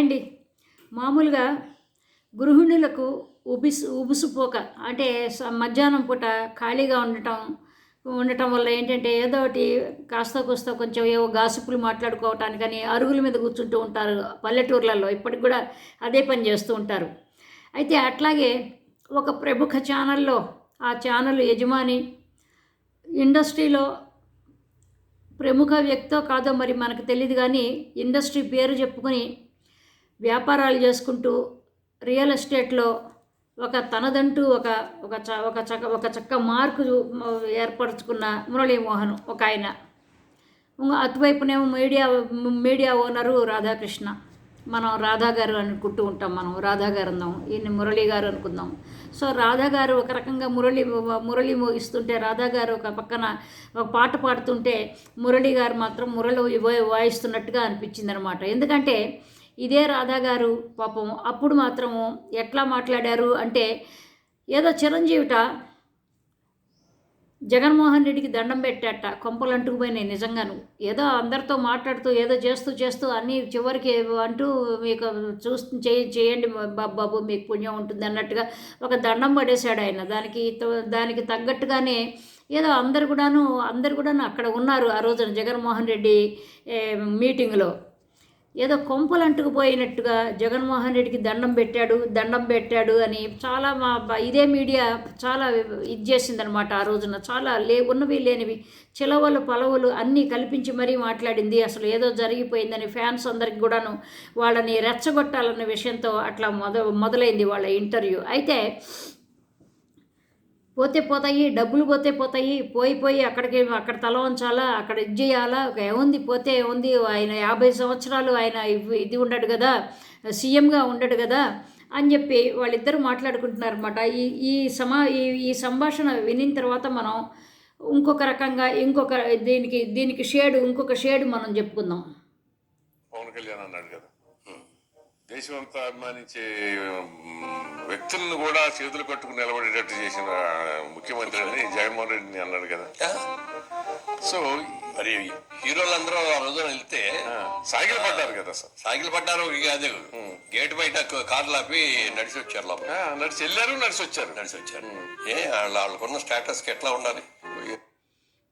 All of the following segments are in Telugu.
అండి మామూలుగా గృహిణులకు ఉబిస్ ఉబుసుపోక అంటే మధ్యాహ్నం పూట ఖాళీగా ఉండటం ఉండటం వల్ల ఏంటంటే ఏదో ఒకటి కాస్త కూస్త కొంచెం ఏవో గాసిపులు మాట్లాడుకోవటానికని అరుగుల మీద కూర్చుంటూ ఉంటారు పల్లెటూర్లలో. ఇప్పటికి కూడా అదే పని చేస్తూ ఉంటారు. అయితే అట్లాగే ఒక ప్రముఖ ఛానల్లో ఆ ఛానల్ యజమాని ఇండస్ట్రీలో ప్రముఖ వ్యక్తో కాదో మరి మనకు తెలియదు కానీ ఇండస్ట్రీ పేరు చెప్పుకొని వ్యాపారాలు చేసుకుంటూ రియల్ ఎస్టేట్లో ఒక తనదంటూ ఒక ఒక చ ఒక చక్క ఒక చక్క మార్కు ఏర్పరచుకున్న మురళీమోహన్ ఒక ఆయన. అటువైపునేమో మీడియా మీడియా ఓనరు రాధాకృష్ణ. మనం రాధా గారు అనుకుంటూ ఉంటాం మనం రాధా గారు అందాం ఈయన మురళి గారు అనుకుందాం. సో రాధా గారు ఒక రకంగా మురళి మురళి మోగిస్తుంటే రాధా గారు ఒక పక్కన ఒక పాట పాడుతుంటే మురళి గారు మాత్రం మురళి వాయిస్తున్నట్టుగా అనిపించింది అనమాట ఎందుకంటే ఇదే రాధా గారు పాపం. అప్పుడు మాత్రము ఎట్లా మాట్లాడారు అంటే ఏదో చిరంజీవిట జగన్మోహన్ రెడ్డికి దండం పెట్టాట కొంపలు అంటుకుపోయినాయి నిజంగాను. ఏదో అందరితో మాట్లాడుతూ ఏదో చేస్తూ చేస్తూ అన్నీ చివరికి అంటూ మీకు చూస్తూ చేయ చేయండి బాబు మీకు పుణ్యం ఉంటుంది అన్నట్టుగా ఒక దండం పడేశాడు ఆయన. దానికి త- దానికి తగ్గట్టుగానే ఏదో అందరు కూడాను అందరు కూడాను అక్కడ ఉన్నారు ఆ రోజున జగన్మోహన్ రెడ్డి మీటింగ్లో. ఏదో కొంపలు అంటుకుపోయినట్టుగా జగన్మోహన్ రెడ్డికి దండం పెట్టాడు దండం పెట్టాడు అని చాలా మా ఇదే మీడియా చాలా ఇది చేసిందనమాట ఆ రోజున. చాలా లే ఉన్నవి లేనివి చిలవలు పలవలు అన్నీ కల్పించి మరీ మాట్లాడింది. అసలు ఏదో జరిగిపోయిందని ఫ్యాన్స్ అందరికి కూడాను వాళ్ళని రెచ్చగొట్టాలన్న విషయంతో అట్లా మొద మొదలైంది వాళ్ళ ఇంటర్వ్యూ. అయితే పోతే పోతాయి డబ్బులు పోతే పోతాయి పోయి పోయి అక్కడికి అక్కడ తల ఉంచాలా అక్కడ ఇది చేయాలా ఏముంది పోతే ఏముంది ఆయన యాభై సంవత్సరాలు ఆయన ఇది ఉండడు కదా సీఎంగా ఉండడు కదా అని చెప్పి వాళ్ళిద్దరూ మాట్లాడుకుంటున్నారు అనమాట ఈ ఈ సమా ఈ ఈ సంభాషణ వినిన తర్వాత మనం ఇంకొక రకంగా ఇంకొక దీనికి దీనికి షేడ్ ఇంకొక షేడ్ మనం చెప్పుకుందాం. పవన్ కళ్యాణ్ అన్నాడు కదా. దేశం అభిమానించే వ్యక్తులను కూడా చేతులు కట్టుకుని నిలబడేటట్టు చేసిన ముఖ్యమంత్రి అని జగన్మోహన్ రెడ్డిని అన్నాడు కదా. సో మరి హీరోలందరూ ఆ రోజున వెళ్తే సాగిలు పడ్డారు కదా సార్. సాగిలు పడ్డారు అదే గేట్ బయట కార్లు ఆపి నడిచి వచ్చారు లోపల నడిచి వెళ్ళారు నడిచి వచ్చారు నడిచి వచ్చారు ఏ వాళ్ళ వాళ్ళకున్న స్టేటస్కి ఎట్లా ఉండాలి?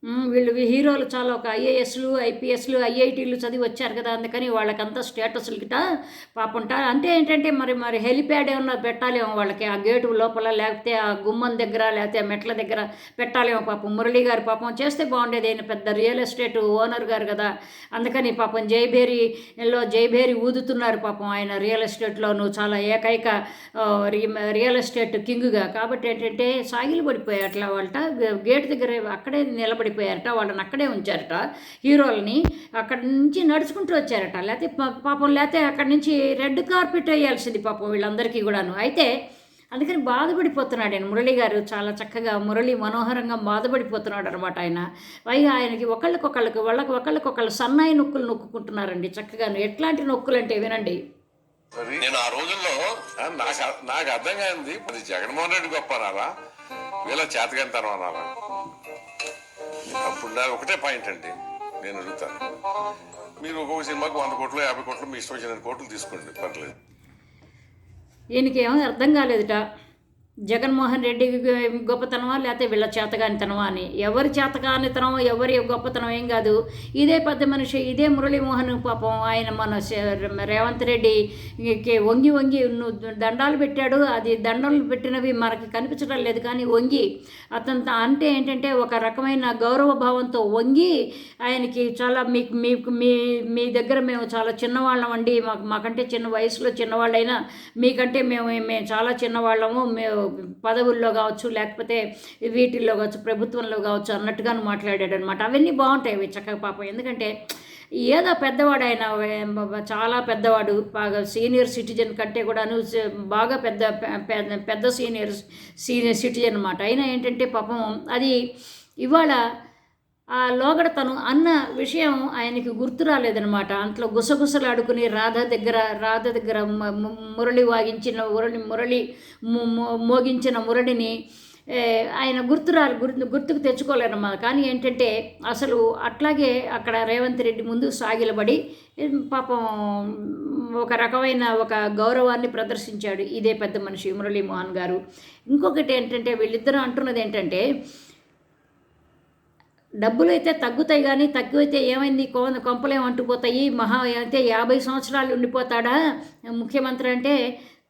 వీళ్ళు హీరోలు చాలా ఒక ఐఏఎస్లు ఐపీఎస్లు ఐఐటీలు చదివి వచ్చారు కదా అందుకని వాళ్ళకంతా స్టేటస్లు గిట పాపంటారు అంటే ఏంటంటే మరి మరి హెలిప్యాడ్ ఏమన్నా పెట్టాలేమో వాళ్ళకి ఆ గేటు లోపల లేకపోతే ఆ గుమ్మం దగ్గర లేకపోతే ఆ మెట్ల దగ్గర పెట్టాలేమో పాపం. మురళి గారు పాపం చేస్తే బాగుండేది. ఆయన పెద్ద రియల్ ఎస్టేట్ ఓనర్ గారు కదా అందుకని పాపం జైభేరిలో జైభేరి ఊదుతున్నారు పాపం ఆయన రియల్ ఎస్టేట్లోను చాలా ఏకైక రి- రియల్ ఎస్టేట్ కింగ్గా. కాబట్టి ఏంటంటే సాగిలు పడిపోయాయి అట్లా వాళ్ళ గేట్ దగ్గర అక్కడే నిలబడి పడిపోయారట వాళ్ళని అక్కడే ఉంచారట. హీరోలని అక్కడి నుంచి నడుచుకుంటూ వచ్చారట. లేకపోతే పా- పాపం లేకపోతే అక్కడి నుంచి రెడ్ కార్పెట్ వేయాల్సింది పాపం వీళ్ళందరికీ కూడాను. అయితే అందుకని బాధపడిపోతున్నాడు ఆయన మురళి గారు. చాలా చక్కగా మురళి మనోహరంగా బాధపడిపోతున్నాడు అనమాట ఆయన. పైగా ఆయనకి ఒకళ్ళకొకళ్ళకి వాళ్ళకి ఒకళ్ళకొకళ్ళు సన్నాయి నొక్కులు నొక్కుకుంటున్నారండి చక్కగాను. ఎట్లాంటి నొక్కులు అంటే వినండి. నేను ఆ రోజుల్లో నాకు నాకు అర్థం కాయింది జగన్మోహన్ రెడ్డి గొప్ప అనాలా వీళ్ళ చేతకంతనం అనాలా అప్పుడు నా ఒకటే పాయింట్ అండి. నేను అడుగుతాను మీరు ఒక్కొక్క సినిమాకు వంద కోట్లు యాభై కోట్లు మీ ఇష్టం వచ్చిన కోట్లు తీసుకోండి. పర్లేదు. ఈయనకేమో అర్థం కాలేదుట. జగన్మోహన్ రెడ్డి గొప్పతనమా లేకపోతే వీళ్ళ చేతగానితనమా అని? ఎవరి చేతగానితనం ఎవరి గొప్పతనం ఏం కాదు. ఇదే పెద్ద మనిషి ఇదే మురళీమోహన్ పాపం. ఆయన మన రేవంత్ రెడ్డికి వంగి వంగి దండాలు పెట్టాడు. అది దండలు పెట్టినవి మనకి కనిపించడం లేదు. కానీ వంగి అతను అంటే ఏంటంటే ఒక రకమైన గౌరవ భావంతో వంగి ఆయనకి చాలా మీకు మీకు మీ మీ దగ్గర మేము చాలా చిన్నవాళ్ళం అండి. మాకు మాకంటే చిన్న వయసులో చిన్నవాళ్ళైనా మీకంటే మేము మేము చాలా చిన్నవాళ్ళము. మేము పదవుల్లో కావచ్చు లేకపోతే వీటిల్లో కావచ్చు ప్రభుత్వంలో కావచ్చు అన్నట్టుగాను మాట్లాడాడు అనమాట అవన్నీ బాగుంటాయి అవి చక్కగా పాపం. ఎందుకంటే ఏదో పెద్దవాడు ఆయన చాలా పెద్దవాడు బాగా సీనియర్ సిటిజన్ కంటే కూడాను బాగా పెద్ద పెద్ద పెద్ద సీనియర్ సీనియర్ సిటిజన్ అనమాట అయినా ఏంటంటే పాపం అది ఇవాళ ఆ లోగడ తను అన్న విషయం ఆయనకి గుర్తు రాలేదనమాట అంట్లో గుసగుసలాడుకుని రాధ దగ్గర రాధ దగ్గర మురళి వాగించిన మురళి మురళి మోగించిన మురళిని ఆయన గుర్తు రా గుర్తు గుర్తుకు తెచ్చుకోలేనమ్మా కానీ ఏంటంటే అసలు అట్లాగే అక్కడ రేవంత్ రెడ్డి ముందు సాగిలబడి పాపం ఒక రకమైన ఒక గౌరవాన్ని ప్రదర్శించాడు ఇదే పెద్ద మనిషి మురళీమోహన్ గారు. ఇంకొకటి ఏంటంటే వీళ్ళిద్దరూ అంటున్నది ఏంటంటే డబ్బులు అయితే తగ్గుతాయి కానీ తగ్గితే ఏమైంది? కో కొంపలేం అంటుపోతాయి మహా అయితే యాభై సంవత్సరాలు ఉండిపోతాడా? ముఖ్యమంత్రి అంటే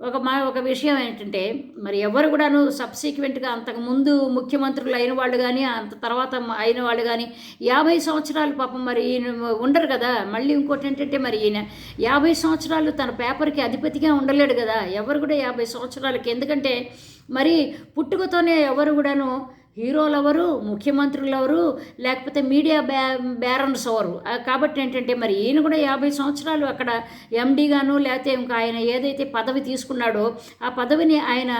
ఒక మా ఒక విషయం ఏంటంటే మరి ఎవరు కూడాను సబ్సీక్వెంట్గా అంతకుముందు ముఖ్యమంత్రులు అయిన వాళ్ళు కానీ అంత తర్వాత అయిన వాళ్ళు కానీ యాభై సంవత్సరాలు పాపం మరి ఈయన ఉండరు కదా. మళ్ళీ ఇంకోటి ఏంటంటే మరి ఈయన యాభై సంవత్సరాలు తన పేపర్కి అధిపతిగా ఉండలేడు కదా. ఎవరు కూడా యాభై సంవత్సరాలకి. ఎందుకంటే మరి పుట్టుకతోనే ఎవరు కూడాను హీరోలు ఎవరు ముఖ్యమంత్రులు ఎవరు లేకపోతే మీడియా బ్యా బ్యారన్స్ ఎవరు? కాబట్టి ఏంటంటే మరి ఈయన కూడా యాభై సంవత్సరాలు అక్కడ ఎండీగాను లేకపోతే ఇంకా ఆయన ఏదైతే పదవి తీసుకున్నాడో ఆ పదవిని ఆయన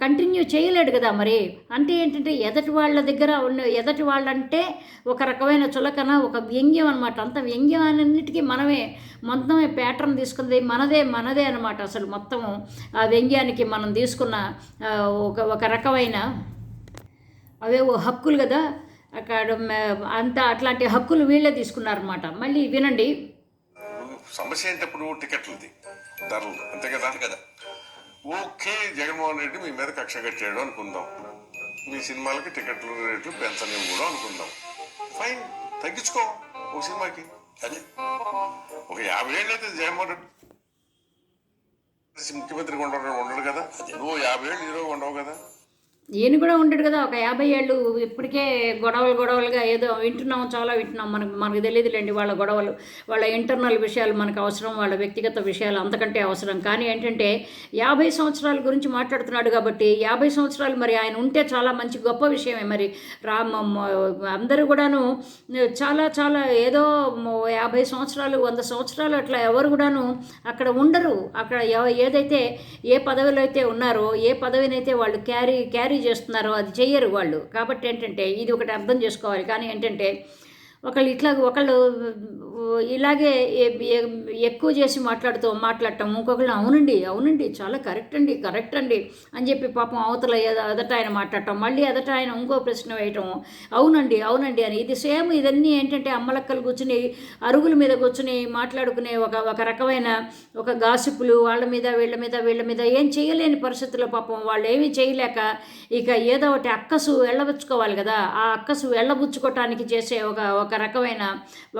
కంటిన్యూ చేయలేడు కదా మరి. అంటే ఏంటంటే ఎదటి వాళ్ళ దగ్గర ఉన్న ఎదటి వాళ్ళంటే ఒక రకమైన చులకన ఒక వ్యంగ్యం అనమాట అంత వ్యంగ్యం అన్నిటికీ మనమే మొత్తమే ప్యాటర్న్ తీసుకుంది. మనదే మనదే అనమాట అసలు మొత్తము ఆ వ్యంగ్యానికి మనం తీసుకున్న ఒక ఒక రకమైన అవేవో హక్కులు కదా. అక్కడ అంత అట్లాంటి హక్కులు వీళ్ళే తీసుకున్నారన్నమాట. మళ్ళీ వినండి. సమస్య ఏంటప్పుడు టికెట్లది? ధరలు అంతే కదా? కదా. ఓకే జగన్మోహన్ రెడ్డి మీ మీద కక్ష కట్టాడు అనుకుందాం. మీ సినిమాలకి టికెట్లు రేట్లు పెంచలేము కూడా అనుకుందాం. ఫైన్ తగ్గించుకో ఒక సినిమాకి. అదే. ఒక యాభై ఏళ్ళు అయితే జగన్మోహన్ రెడ్డి. ముఖ్యమంత్రి ఉండడు ఉండడు కదా. నువ్వు యాభై ఏళ్ళు హీరో ఉండవు కదా. ఈయన కూడా ఉంటాడు కదా ఒక యాభై ఏళ్ళు ఇప్పటికే గొడవలు గొడవలుగా ఏదో వింటున్నాం చాలా వింటున్నాం. మనకు మనకు తెలియదులేండి వాళ్ళ గొడవలు వాళ్ళ ఇంటర్నల్ విషయాలు మనకు అవసరం వాళ్ళ వ్యక్తిగత విషయాలు అంతకంటే అవసరం. కానీ ఏంటంటే యాభై సంవత్సరాల గురించి మాట్లాడుతున్నాడు కాబట్టి యాభై సంవత్సరాలు మరి ఆయన ఉంటే చాలా మంచి గొప్ప విషయమే. మరి రామ అందరూ కూడాను చాలా చాలా ఏదో యాభై సంవత్సరాలు వంద సంవత్సరాలు అట్లా ఎవరు కూడాను అక్కడ ఉండరు. అక్కడ ఏదైతే ఏ పదవిలో అయితే ఉన్నారో ఏ పదవినైతే వాళ్ళు క్యారీ క్యారీ చేస్తున్నారో అది చెయ్యరు వాళ్ళు. కాబట్టి ఏంటంటే ఇది ఒకటి అర్థం చేసుకోవాలి. కానీ ఏంటంటే ఒకళ్ళు ఇట్లా ఒకళ్ళు ఇలాగే ఎక్కువ చేసి మాట్లాడుతూ మాట్లాడటం ఇంకొకళ్ళు అవునండి అవునండి చాలా కరెక్ట్ అండి కరెక్ట్ అండి అని చెప్పి పాపం అవతల ఎదట ఆయన మాట్లాడటం మళ్ళీ ఎదట ఆయన ఇంకో ప్రశ్న వేయటం. అవునండి అవునండి అని. ఇది సేమ్ ఇదన్నీ ఏంటంటే అమ్మలక్కలు కూర్చుని అరుగుల మీద కూర్చుని మాట్లాడుకునే ఒక ఒక రకమైన ఒక గాసిపులు వాళ్ళ మీద వీళ్ళ మీద వీళ్ళ మీద ఏం చేయలేని పరిస్థితుల్లో పాపం వాళ్ళు ఏమీ చేయలేక ఇక ఏదో ఒకటి అక్కసు వెళ్ళబుచ్చుకోవాలి కదా. ఆ అక్కసు వెళ్ళబుచ్చుకోవటానికి చేసే ఒక ఒక రకమైన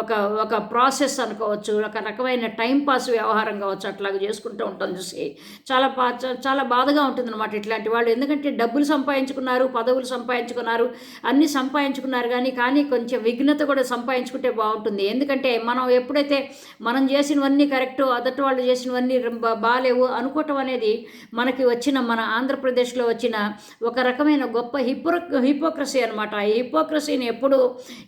ఒక ఒక ప్రాసెస్ అనుకోవచ్చు ఒక రకమైన టైంపాస్ వ్యవహారం కావచ్చు అట్లాగ చేసుకుంటూ ఉంటాం చూసి. చాలా బా చాలా బాధగా ఉంటుంది అనమాట ఇట్లాంటి వాళ్ళు. ఎందుకంటే డబ్బులు సంపాదించుకున్నారు పదవులు సంపాదించుకున్నారు అన్నీ సంపాదించుకున్నారు కానీ కానీ కొంచెం విఘ్నత కూడా సంపాదించుకుంటే బాగుంటుంది. ఎందుకంటే మనం ఎప్పుడైతే మనం చేసినవన్నీ కరెక్ట్ అదటి వాళ్ళు చేసినవన్నీ బాగాలేవు అనుకోవటం అనేది మనకి వచ్చిన మన ఆంధ్రప్రదేశ్లో వచ్చిన ఒక రకమైన గొప్ప హిపో హిపోక్రసీ అనమాట ఈ హిపోక్రసీని ఎప్పుడు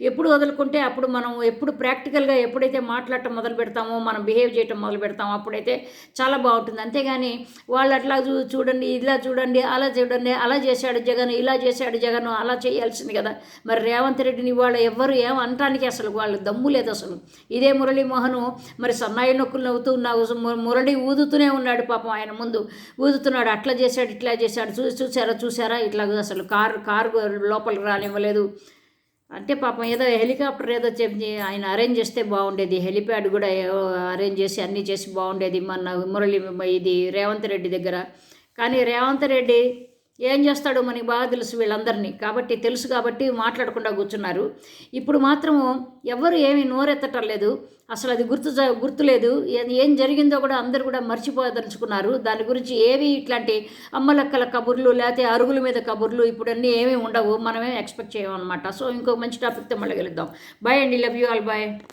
ఎప్పుడు వదులుకుంటే అప్పుడు మనం ఎప్పుడు ప్రాక్టికల్గా ఎప్పుడైతే మాట్లాడటం మొదలు పెడతామో మనం బిహేవ్ చేయటం మొదలు పెడతామో అప్పుడైతే చాలా బాగుంటుంది. అంతేగాని వాళ్ళు అట్లా చూ చూడండి ఇలా చూడండి అలా చూడండి అలా చేశాడు జగన్ ఇలా చేశాడు జగన్ అలా చేయాల్సింది కదా. మరి రేవంత్ రెడ్డిని వాళ్ళు ఎవ్వరు ఏం అనటానికి అసలు వాళ్ళు దమ్ము లేదు అసలు. ఇదే మురళీమోహన్ మరి సన్నాయి నొక్కులు నవ్వుతూ ఉన్న మురళి ఊదుతూనే ఉన్నాడు పాపం ఆయన ముందు. ఊదుతున్నాడు అట్లా చేశాడు ఇట్లా చేశాడు చూసి చూసారా చూసారా ఇట్లా అసలు కారు కారు లోపలికి రానివ్వలేదు. అంటే పాపం ఏదో హెలికాప్టర్ ఏదో చెప్పి ఆయన అరేంజ్ చేస్తే బాగుండేది. హెలిప్యాడ్ కూడా అరేంజ్ చేసి అన్నీ చేసి బాగుండేది. మన మురళి ఇది రేవంత్ రెడ్డి దగ్గర. కానీ రేవంత్ రెడ్డి ఏం చేస్తాడో మనకి బాగా తెలుసు వీళ్ళందరినీ. కాబట్టి తెలుసు కాబట్టి మాట్లాడకుండా కూర్చున్నారు. ఇప్పుడు మాత్రము ఎవరు ఏమీ నోరెత్తటం లేదు అసలు అది గుర్తు గుర్తులేదు ఏం జరిగిందో కూడా అందరూ కూడా మర్చిపోదలుచుకున్నారు. దాని గురించి ఏవి ఇట్లాంటి అమ్మలక్కల కబుర్లు లేకపోతే అరుగుల మీద కబుర్లు ఇప్పుడు అన్నీ ఏమీ ఉండవు. మనమే ఎక్స్పెక్ట్ చేయమన్నమాట. సో ఇంకో మంచి టాపిక్తో మళ్ళీ కలుద్దాం. బాయ్ అండి. Love you all. బాయ్.